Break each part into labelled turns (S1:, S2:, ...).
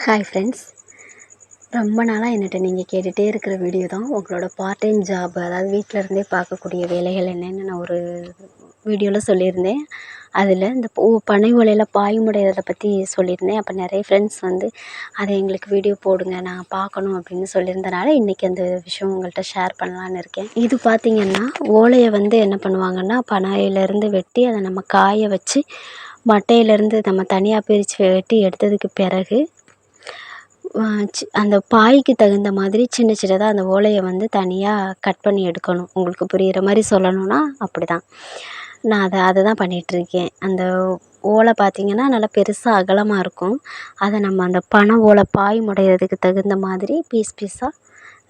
S1: Hi friends ரொம்ப நாளாக என்னட்ட நீங்கள் கேட்டுகிட்டே இருக்கிற வீடியோ தான். உங்களோட பார்ட் டைம் ஜாப் அதாவது வீட்டில் இருந்தே பார்க்கக்கூடிய வேலைகள் என்னென்னு நான் ஒரு வீடியோவில் சொல்லியிருந்தேன். அதில் இந்த பனை ஓலையில் பாய்முடையதை பற்றி சொல்லியிருந்தேன். அப்போ நிறைய ஃப்ரெண்ட்ஸ் வந்து அதை எங்களுக்கு வீடியோ போடுங்க நாங்கள் பார்க்கணும் அப்படின்னு சொல்லியிருந்தனால இன்றைக்கி அந்த விஷயம் உங்கள்கிட்ட ஷேர் பண்ணலான்னு இருக்கேன். இது பார்த்திங்கன்னா ஓலையை வந்து என்ன பண்ணுவாங்கன்னா பனையிலேருந்து வெட்டி அதை நம்ம காய வச்சு மட்டையிலேருந்து நம்ம தனியாக பிரித்து வெட்டி எடுத்ததுக்கு பிறகு அந்த பாய்க்கு தகுந்த மாதிரி சின்ன சின்னதாக அந்த ஓலையை வந்து தனியாக கட் பண்ணி எடுக்கணும். உங்களுக்கு புரிகிற மாதிரி சொல்லணும்னா அப்படி தான் நான் அதை அதை தான் பண்ணிகிட்ருக்கேன் அந்த ஓலை பார்த்திங்கன்னா நல்லா பெருசாக அகலமாக இருக்கும். அதை நம்ம அந்த பனை ஓலை பாய் முடையிறதுக்கு தகுந்த மாதிரி பீஸ் பீஸாக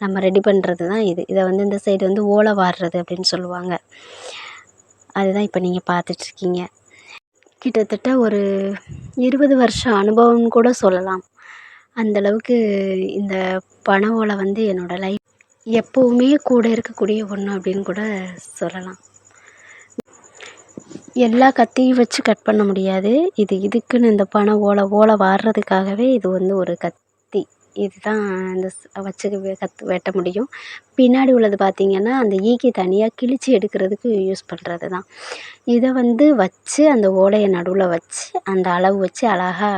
S1: நம்ம ரெடி பண்ணுறது தான் இது. இதை வந்து இந்த சைடு வந்து ஓலை வாடுறது அப்படின்னு சொல்லுவாங்க. அதுதான் இப்போ நீங்கள் பார்த்துட்ருக்கீங்க கிட்டத்தட்ட ஒரு இருபது வருஷம் அனுபவம்னு கூட சொல்லலாம். அந்தளவுக்கு இந்த பனை ஓலை வந்து என்னோடய லைஃப் எப்போவுமே கூட இருக்கக்கூடிய ஒன்று அப்படின்னு கூட சொல்லலாம். எல்லா கத்தியும் வச்சு கட் பண்ண முடியாது. இது இதுக்குன்னு இந்த பனை ஓலை ஓலை வாடுறதுக்காகவே இது வந்து ஒரு கத்தி. இதுதான் இந்த வச்சு கத் வெட்ட முடியும். பின்னாடி உள்ளது பார்த்திங்கன்னா அந்த ஈக்கி தனியாக கிழிச்சு எடுக்கிறதுக்கு யூஸ் பண்ணுறது தான் இதை வந்து வச்சு அந்த ஓலையை நடுவில் வச்சு அந்த அளவு வச்சு அழகா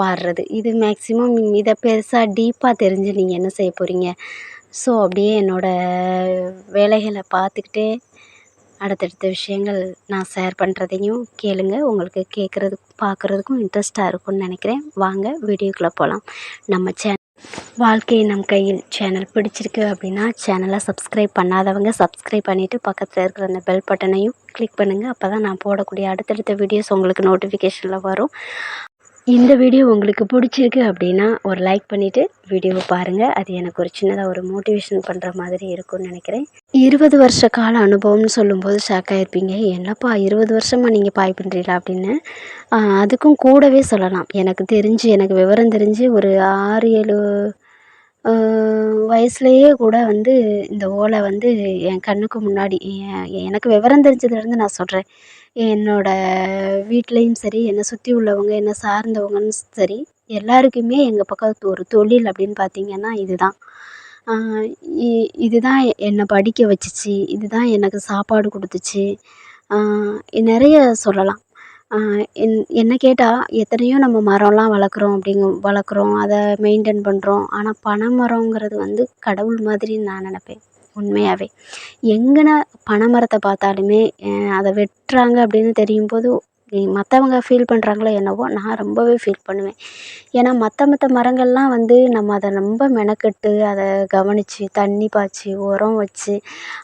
S1: வாடுறது. இது மேக்ஸிமம் இதை பெருசாக டீப்பாக தெரிஞ்சு நீங்கள் என்ன செய்ய போகிறீங்க ஸோ அப்படியே என்னோடய வேலைகளை பார்த்துக்கிட்டே அடுத்தடுத்த விஷயங்கள் நான் ஷேர் பண்ணுறதையும் கேளுங்க. உங்களுக்கு கேட்குறதுக்கும் பார்க்குறதுக்கும் இன்ட்ரெஸ்ட்டாக இருக்கும்னு நினைக்கிறேன். வாங்க வீடியோக்குள்ளே போகலாம் நம்ம சேனல் வாழ்க்கை நம் கையில் சேனல் பிடிச்சிருக்கு அப்படின்னா சேனலை சப்ஸ்கிரைப் பண்ணாதவங்க சப்ஸ்கிரைப் பண்ணிவிட்டு பக்கத்தில் இருக்கிற அந்த பெல் பட்டனையும் கிளிக் பண்ணுங்கள் அப்போ தான் நான் போடக்கூடிய அடுத்தடுத்த வீடியோஸ் உங்களுக்கு நோட்டிஃபிகேஷனில் வரும். இந்த வீடியோ உங்களுக்கு பிடிச்சிருக்கு அப்படின்னா ஒரு லைக் பண்ணிவிட்டு வீடியோவை பாருங்கள் அது எனக்கு ஒரு சின்னதாக ஒரு மோட்டிவேஷன் பண்ணுற மாதிரி இருக்கும்னு நினைக்கிறேன். இருபது வருஷ கால அனுபவம்னு சொல்லும்போது ஷாக் ஆகிருப்பீங்க என்னப்பா இருபது வருஷமாக நீங்கள் பாய் பண்ணுறீங்களா அப்படின்னு? அதுக்கும் கூடவே சொல்லலாம். எனக்கு தெரிஞ்சு எனக்கு விவரம் தெரிஞ்சு ஒரு ஆறு ஏழு வயசுலேயே கூட வந்து இந்த ஓலை வந்து என் கண்ணுக்கு முன்னாடி எனக்கு விவரம் தெரிஞ்சதுலேருந்து நான் சொல்கிறேன் என்னோடய வீட்லேயும் சரி என்னை சுற்றி உள்ளவங்க என்னை சார்ந்தவங்கன்னு சரி எல்லாருக்குமே எங்கள் பக்கம் ஒரு தொழில் அப்படின்னு பார்த்திங்கன்னா இது தான் இ இது தான் என்னை படிக்க வச்சிச்சு இது தான் எனக்கு சாப்பாடு கொடுத்துச்சு. நிறைய சொல்லலாம். என் என்னை கேட்டால் எத்தனையோ நம்ம மரம்லாம் வளர்க்குறோம் அப்படிங்க வளர்க்குறோம் அதை மெயின்டைன் பண்ணுறோம் ஆனால் பனை மரங்கிறது வந்து கடவுள் மாதிரின்னு நான் நினப்பேன். உண்மையாகவே எங்கன பனை மரத்தை பார்த்தாலுமே அதை வெட்டுறாங்க அப்படின்னு தெரியும் போது மற்றவங்க ஃபீல் பண்ணுறாங்களோ என்னவோ நான் ரொம்பவே ஃபீல் பண்ணுவேன். ஏன்னா மற்ற மற்ற மரங்கள்லாம் வந்து நம்ம அதை ரொம்ப மெனக்கெட்டு அதை கவனித்து தண்ணி பாய்ச்சி உரம் வச்சு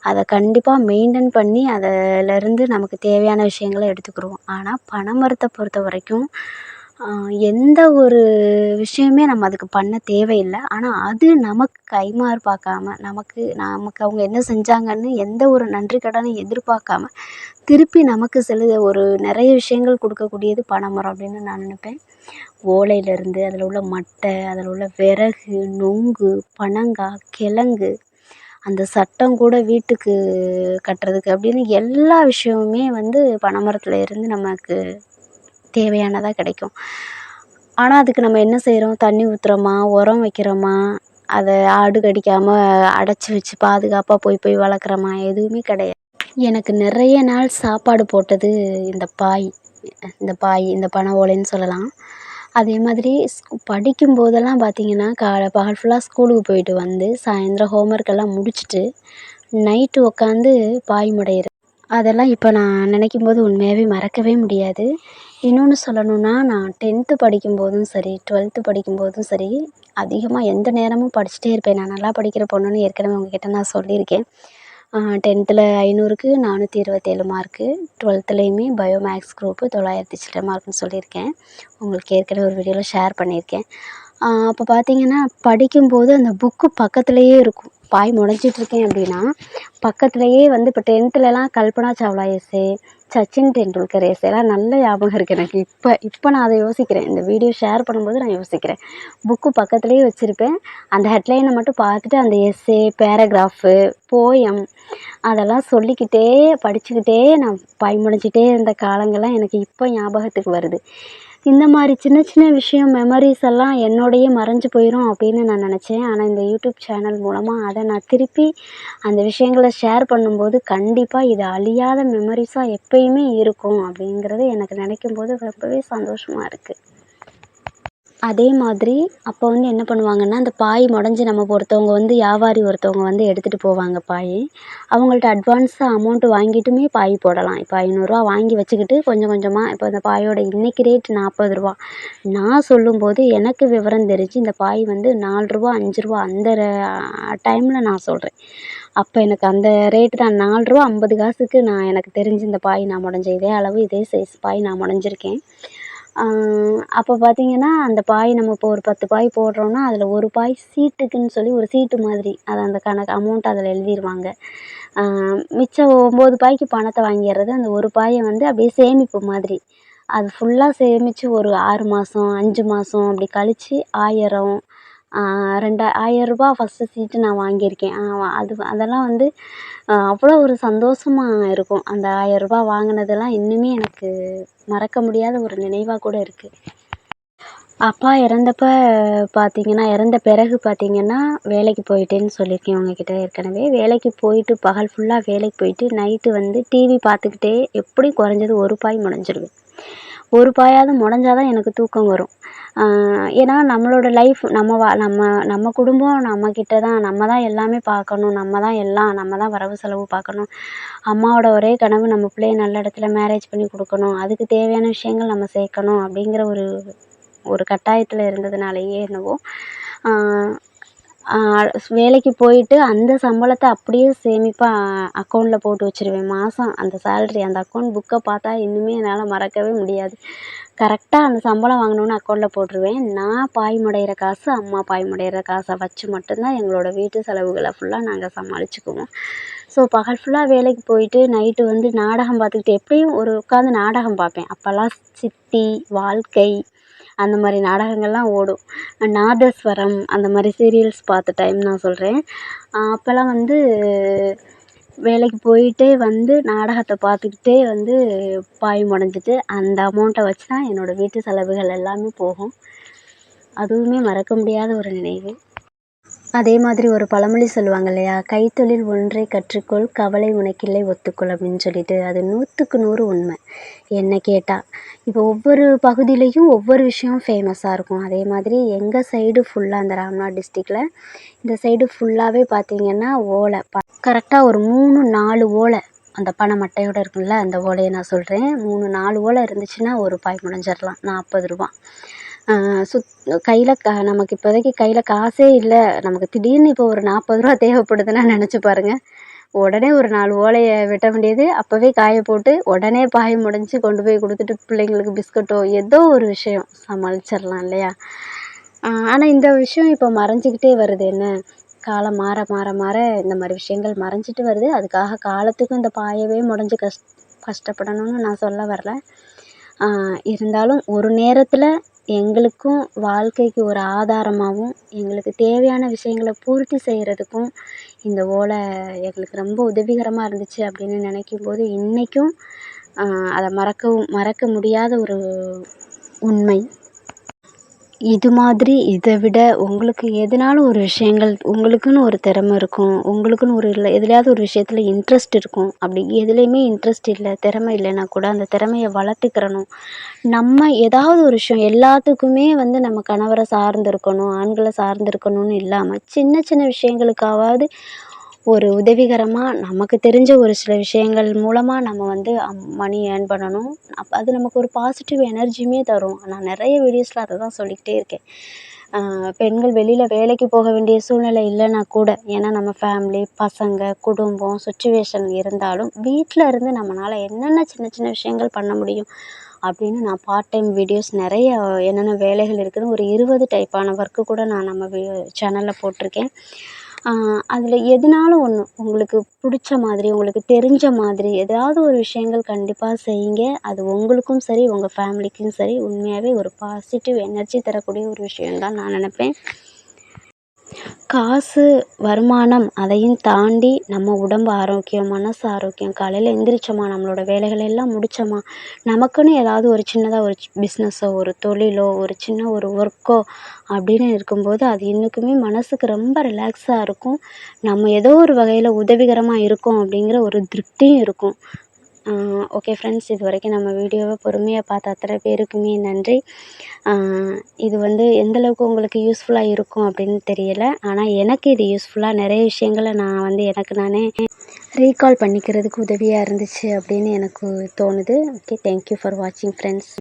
S1: அதை கண்டிப்பாக மெயின்டைன் பண்ணி அதிலேருந்து நமக்கு தேவையான விஷயங்கள எடுத்துக்கிடுவோம் ஆனால் பனை மரத்தை பொறுத்த வரைக்கும் எந்த ஒரு விஷயமே நம்ம அதுக்கு பண்ண தேவையில்லை. ஆனால் அது நமக்கு கைமாறு பார்க்காம நமக்கு நமக்கு அவங்க என்ன செஞ்சாங்கன்னு எந்த ஒரு நன்றி கடனும் எதிர்பார்க்காம திருப்பி நமக்கு சில ஒரு நிறைய விஷயங்கள் கொடுக்கக்கூடியது பனைமரம் அப்படின்னு நான் நினைப்பேன். ஓலையிலேருந்து அதில் உள்ள மட்டை அதில் உள்ள விறகு நொங்கு பனங்காய் கிழங்கு அந்த சட்டம் கூட வீட்டுக்கு கட்டுறதுக்கு அப்படின்னு எல்லா விஷயமுமே வந்து பனைமரத்தில் இருந்து நமக்கு தேவையானதாக கிடைக்கும். ஆனால் அதுக்கு நம்ம என்ன செய்கிறோம் தண்ணி ஊற்றுறோமா உரம் வைக்கிறோமா? அதை ஆடு கடிக்காமல் அடைச்சி வச்சு பாதுகாப்பாக போய் போய் வளர்க்குறோமா? எதுவுமே கிடையாது. எனக்கு நிறைய நாள் சாப்பாடு போட்டது இந்த பாய் இந்த பாய் இந்த பனை ஓலைன்னு சொல்லலாம். அதே மாதிரி படிக்கும் போதெல்லாம் பார்த்திங்கன்னா காலை பகல் ஃபுல்லாக ஸ்கூலுக்கு போயிட்டு வந்து சாயந்தரம் ஹோம்ஒர்க் எல்லாம் முடிச்சுட்டு நைட்டு உட்காந்து பாய் முடையிறது. அதெல்லாம் இப்போ நான் நினைக்கும் போது உண்மையாகவே மறக்கவே முடியாது. இன்னொன்று சொல்லணுன்னா நான் டென்த்து படிக்கும்போதும் சரி டுவெல்த்து படிக்கும்போதும் சரி அதிகமாக எந்த நேரமும் படிச்சுட்டே இருப்பேன். நான் நல்லா படிக்கிற பொண்ணுன்னு ஏற்கனவே உங்ககிட்ட நான் சொல்லியிருக்கேன். டென்த்தில் ஐநூறுக்கு நானூற்றி இருபத்தேழு மார்க்கு டுவெல்த்துலேயுமே பயோ மேக்ஸ் குரூப்பு தொள்ளாயிரத்தி சில்லற மார்க்குன்னு சொல்லியிருக்கேன். உங்களுக்கு ஏற்கனவே ஒரு வீடியோவில் ஷேர் பண்ணியிருக்கேன். அப்போ பார்த்தீங்கன்னா படிக்கும்போது அந்த புக்கு பக்கத்துலேயே இருக்கும். பாய் முடஞ்சிட்ருக்கேன் அப்படின்னா பக்கத்துலேயே வந்து இப்போ டென்த்துலலாம் கல்பனா சாவ்லா எஸ்ஸே சச்சின் டெண்டுல்கர் எஸ்ஸேலாம் நல்ல ஞாபகம் இருக்குது எனக்கு. இப்போ இப்போ நான் அதை யோசிக்கிறேன். இந்த வீடியோ ஷேர் பண்ணும்போது நான் யோசிக்கிறேன். புக்கு பக்கத்துலேயே வச்சுருப்பேன். அந்த ஹெட்லைனை மட்டும் பார்த்துட்டு அந்த எஸ்ஸே பேராகிராஃபு போயம் அதெல்லாம் சொல்லிக்கிட்டே படிச்சுக்கிட்டே நான் பயமுடைஞ்சிட்டே இருந்த காலங்கள்லாம் எனக்கு இப்போ ஞாபகத்துக்கு வருது. இந்த மாதிரி சின்ன சின்ன விஷயம் மெமரிஸ் எல்லாம் என்னோடையே மறைஞ்சு போயிடும் அப்படின்னு நான் நினச்சேன். ஆனால் இந்த யூடியூப் சேனல் மூலமாக அதை நான் திருப்பி அந்த விஷயங்கள ஷேர் பண்ணும்போது கண்டிப்பாக இது அழியாத மெமரிஸாக எப்பயுமே இருக்கும் அப்படிங்கிறது எனக்கு நினைக்கும் போது ரொம்பவே சந்தோஷமாக இருக்குது அதே மாதிரி அப்போ வந்து என்ன பண்ணுவாங்கன்னா அந்த பாய் முடஞ்சி நம்ம ஒருத்தவங்க வந்து வியாபாரி ஒருத்தவங்க வந்து எடுத்துகிட்டு போவாங்க பாய். அவங்கள்ட்ட அட்வான்ஸாக அமௌண்ட்டு வாங்கிட்டுமே பாய் போடலாம். இப்போ ஐநூறுரூவா வாங்கி வச்சுக்கிட்டு கொஞ்சம் கொஞ்சமாக இப்போ அந்த பாயோட இன்றைக்கி ரேட் நாற்பது ரூபா நான் சொல்லும்போது எனக்கு விவரம் தெரிஞ்சு இந்த பாய் வந்து நாலு ரூபா அஞ்சு ரூபா அந்த டைமில் நான் சொல்கிறேன் அப்போ எனக்கு அந்த ரேட்டு தான். நாலு ரூபா ஐம்பது காசுக்கு நான் எனக்கு தெரிஞ்சு இந்த பாய் நான் முடஞ்சேன் இதே அளவு இதே சைஸ் பாய் நான் முடஞ்சிருக்கேன். அப்போ பார்த்திங்கன்னா அந்த பாய் நம்ம இப்போ ஒரு பத்து பாய் போடுறோன்னா அதில் ஒரு பாய் சீட்டுக்குன்னு சொல்லி ஒரு சீட்டு மாதிரி அதை அந்த கணக்கு அமௌண்ட் அதில் எழுதிருவாங்க. மிச்சம் ஒம்பது பாய்க்கு பணத்தை வாங்கிடுறது அந்த ஒரு பாயை வந்து அப்படியே சேமிப்பு மாதிரி. அது ஃபுல்லாக சேமித்து ஒரு ஆறு மாதம் அஞ்சு மாதம் அப்படி கழித்து ஆயிரம் ரெண்டா ஆயரரூபா ஃபஸ்ட்டு சீட்டு நான் வாங்கியிருக்கேன். அது அதெல்லாம் வந்து அவ்வளோ ஒரு சந்தோஷமாக இருக்கும். அந்த ஆயிரரூபா வாங்கினதெல்லாம் இன்னுமே எனக்கு மறக்க முடியாத ஒரு நினைவாக கூட இருக்குது அப்பா இறந்தப்ப பார்த்தீங்கன்னா இறந்த பிறகு பார்த்தீங்கன்னா வேலைக்கு போயிட்டேன்னு சொல்லியிருக்கேன் உங்ககிட்ட ஏற்கனவே. வேலைக்கு போயிட்டு பகல் ஃபுல்லாக வேலைக்கு போயிட்டு நைட்டு வந்து டிவி பார்த்துக்கிட்டே எப்படியும் குறைஞ்சது ஒரு பாய் முடஞ்சிருவேன் ஒரு பாயாவது முடஞ்சாதான் எனக்கு தூக்கம் வரும். ஏன்னா நம்மளோட லைஃப் நம்ம வா நம்ம நம்ம குடும்பம் நம்மக்கிட்ட தான் நம்ம தான் எல்லாமே பார்க்கணும் நம்ம தான் எல்லாம் நம்ம தான் வரவு செலவு பார்க்கணும். அம்மாவோட ஒரே கனவு நம்ம பிள்ளைய நல்ல இடத்துல மேரேஜ் பண்ணி கொடுக்கணும். அதுக்கு தேவையான விஷயங்கள் நம்ம சேர்க்கணும் அப்படிங்கிற ஒரு ஒரு கட்டாயத்தில் இருந்ததுனாலேயே என்னவோ வேலைக்கு போயிட்டு அந்த சம்பளத்தை அப்படியே சேமிப்பாக அக்கௌண்ட்டில் போட்டு வச்சிருவேன். மாதம் அந்த சேல்ரி அந்த அக்கௌண்ட் புக்கை பார்த்தா இன்னுமே என்னால் மறக்கவே முடியாது. கரெக்டாக அந்த சம்பளம் வாங்கினோன்னே அக்கௌண்ட்டில் போட்டுருவேன். நான் பாய்மடைகிற காசு அம்மா பாய் முடையிற காசை வச்சு மட்டும்தான் எங்களோட வீட்டு செலவுகளை ஃபுல்லாக நாங்கள் சமாளிச்சுக்குவோம். ஸோ பகல் ஃபுல்லாக வேலைக்கு போயிட்டு நைட்டு வந்து நாடகம் பார்த்துக்கிட்டு எப்படியும் ஒரு உட்காந்து நாடகம் பார்ப்பேன். அப்போல்லாம் சித்தி வாழ்க்கை அந்த மாதிரி நாடகங்கள்லாம் ஓடும். நாதஸ்வரம் அந்த மாதிரி சீரியல்ஸ் பார்த்த டைம் நான் சொல்கிறேன் அப்போல்லாம் வந்து வேலைக்கு போயிட்டே வந்து நாடகத்தை பார்த்துக்கிட்டே வந்து பாய் முடஞ்சிட்டு அந்த அமௌண்ட்டை வச்சு தான் என்னோடய வீட்டு செலவுகள் எல்லாமே போகும். அதுவுமே மறக்க முடியாத ஒரு நினைவு. அதே மாதிரி ஒரு பழமொழி சொல்லுவாங்க இல்லையா? கைத்தொழில் ஒன்றை கற்றுக்கொள் கவலை உனக்கில்லை ஒத்துக்கொள் அப்படின்னு சொல்லிட்டு. அது நூற்றுக்கு நூறு உண்மை. என்னை கேட்டால் இப்போ ஒவ்வொரு பகுதியிலையும் ஒவ்வொரு விஷயம் ஃபேமஸாக இருக்கும். அதே மாதிரி எங்கள் சைடு ஃபுல்லாக அந்த ராம்நாத் டிஸ்ட்ரிக்டில் இந்த சைடு ஃபுல்லாகவே பார்த்தீங்கன்னா ஓலை. ப கரெக்டாக ஒரு மூணு நாலு ஓலை. அந்த பனை மட்டையோடு இருக்கும்ல அந்த ஓலையை நான் சொல்கிறேன் மூணு நாலு ஓலை இருந்துச்சுன்னா ஒரு பாய் முடிஞ்சிடலாம். நாற்பது ரூபா சுத் கையில் க நமக்கு இப்போதைக்கு கையில் காசே இல்லை. நமக்கு திடீர்னு இப்போ ஒரு நாற்பது ரூபா தேவைப்படுதுன்னா நினச்சி பாருங்கள் உடனே ஒரு நாலு ஓலையை வெட்ட வேண்டியது அப்போவே காய போட்டு உடனே பாய முடிஞ்சு கொண்டு போய் கொடுத்துட்டு பிள்ளைங்களுக்கு பிஸ்கட்டோ ஏதோ ஒரு விஷயம் சமாளிச்சிடலாம் இல்லையா? ஆனால் இந்த விஷயம் இப்போ மறைஞ்சிக்கிட்டே வருது. என்ன? காலம் மாற மாற மாற இந்த மாதிரி விஷயங்கள் மறைஞ்சிட்டு வருது. அதுக்காக காலத்துக்கும் இந்த பாயவே முடஞ்சு கஷ் கஷ்டப்படணும்னு நான் சொல்ல வரல. இருந்தாலும் ஒரு நேரத்தில் எங்களுக்கும் வாழ்க்கைக்கு ஒரு ஆதாரமாகவும் எங்களுக்கு தேவையான விஷயங்கள பூர்த்தி செய்கிறதுக்கும் இந்த ஓலை எங்களுக்கு ரொம்ப உதவிகரமாக இருந்துச்சு அப்படின்னு நினைக்கும் போது இன்றைக்கும் அதை மறக்கவும் மறக்க முடியாத ஒரு உண்மை. இது மாதிரி இதை விட உங்களுக்கு எதுனாலும் ஒரு விஷயங்கள் உங்களுக்குன்னு ஒரு திறமை இருக்கும் உங்களுக்குன்னு ஒரு இல்லை எதுலையாவது ஒரு விஷயத்தில் இன்ட்ரெஸ்ட் இருக்கும் அப்படி எதுலேயுமே இன்ட்ரெஸ்ட் இல்லை திறமை இல்லைன்னா கூட அந்த திறமையை வளர்த்துக்கிறணும். நம்ம ஏதாவது ஒரு விஷயம் எல்லாத்துக்குமே வந்து நம்ம கணவரை சார்ந்து இருக்கணும் ஆண்களை சார்ந்து இருக்கணும்னு இல்லாமல் சின்ன சின்ன விஷயங்களுக்காவது ஒரு உதவிகரமாக நமக்கு தெரிஞ்ச ஒரு சில விஷயங்கள் மூலமாக நம்ம வந்து மணி ஏர்ன் பண்ணணும். அப் அது நமக்கு ஒரு பாசிட்டிவ் எனர்ஜியுமே தரும். நான் நிறைய வீடியோஸில் அதை தான் சொல்லிக்கிட்டே இருக்கேன். பெண்கள் வெளியில் வேலைக்கு போக வேண்டிய சூழ்நிலை இல்லைன்னா கூட ஏன்னா நம்ம ஃபேமிலி பசங்க குடும்பம் சுச்சுவேஷன் இருந்தாலும் வீட்டில் இருந்து நம்மளால் என்னென்ன சின்ன சின்ன விஷயங்கள் பண்ண முடியும் அப்படின்னு நான் பார்ட் டைம் வீடியோஸ் நிறைய என்னென்ன வேலைகள் இருக்குதுன்னு ஒரு இருபது டைப்பான ஒர்க்கு கூட நான் நம்ம சேனலில் போட்டிருக்கேன். அதில் எதுனாலும் ஒன்று உங்களுக்கு பிடிச்ச மாதிரி உங்களுக்கு தெரிஞ்ச மாதிரி ஏதாவது ஒரு விஷயங்கள் கண்டிப்பாக செய்யுங்க. அது உங்களுக்கும் சரி உங்கள் ஃபேமிலிக்கும் சரி. உண்மையாகவே ஒரு பாசிட்டிவ் எனர்ஜி தரக்கூடிய ஒரு விஷயம் தான் நான் நினப்பேன். காசு வருமானம் அதையும் தாண்டி நம்ம உடம்பு ஆரோக்கியம் மனசு ஆரோக்கியம் காலையில் எந்திரிச்சோமா நம்மளோட வேலைகளை எல்லாம் முடித்தோமா நமக்குன்னு ஏதாவது ஒரு சின்னதாக ஒரு பிஸ்னஸோ ஒரு தொழிலோ ஒரு சின்ன ஒரு ஒர்க்கோ அப்படின்னு இருக்கும்போது அது இன்னுக்குமே மனதுக்கு ரொம்ப ரிலாக்ஸாக இருக்கும். நம்ம ஏதோ ஒரு வகையில் உதவிகரமாக இருக்கோம் அப்படிங்கிற ஒரு திருப்தியும் இருக்கும். ஓகே ஃப்ரெண்ட்ஸ் இது வரைக்கும் நம்ம வீடியோவை பொறுமையாக பார்த்த அத்தனை பேருக்குமே நன்றி. இது வந்து எந்தளவுக்கு உங்களுக்கு யூஸ்ஃபுல்லாக இருக்கும் அப்படின்னு தெரியல. ஆனால் எனக்கு இது யூஸ்ஃபுல்லாக நிறைய விஷயங்கள நான் வந்து எனக்கு நானே ரீகால் பண்ணிக்கிறதுக்கு உதவியாக இருந்துச்சு அப்படின்னு எனக்கு தோணுது. ஓகே தேங்க்யூ ஃபார் வாட்சிங் ஃப்ரெண்ட்ஸ்